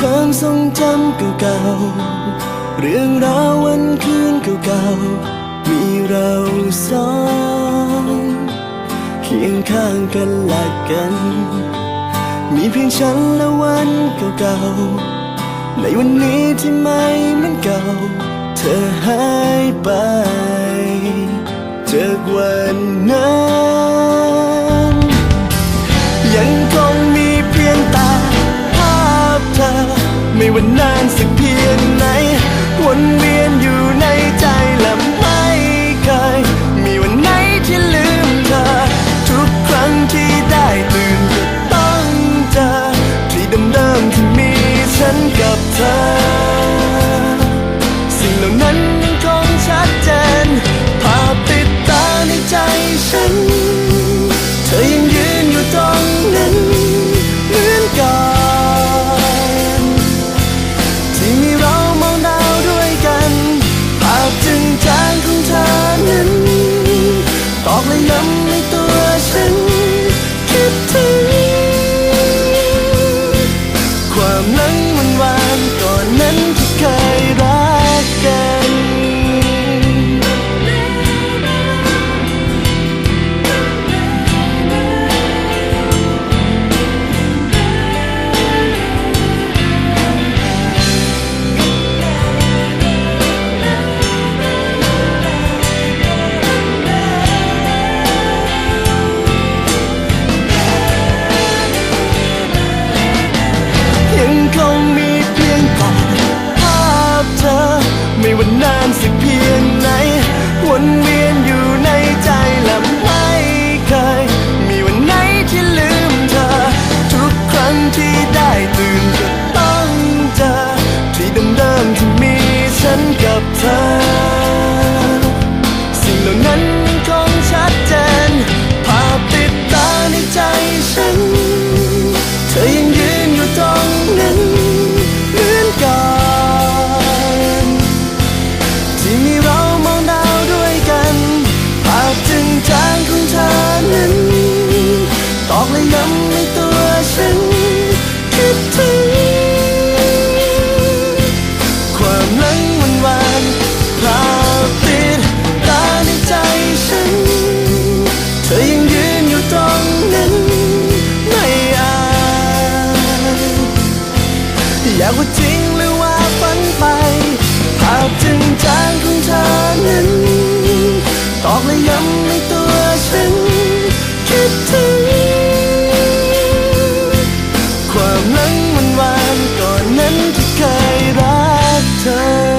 ความทรงจำเก่าๆ เรื่องราววันคืนเก่าๆ มีเราสองเคียงข้างกันหลักกัน มีเพียงฉันและวันเก่าๆ ในวันนี้ที่ไม่เหมือนเก่า เธอหายไป at night. time. อยากว่าจริงหรือว่าฝันไป ภาพจริงจางของเธอนั้นตอกและย้ำในตัวฉัน คิดถึง ความหลังวันวานก่อนนั้นที่เคยรักเธอ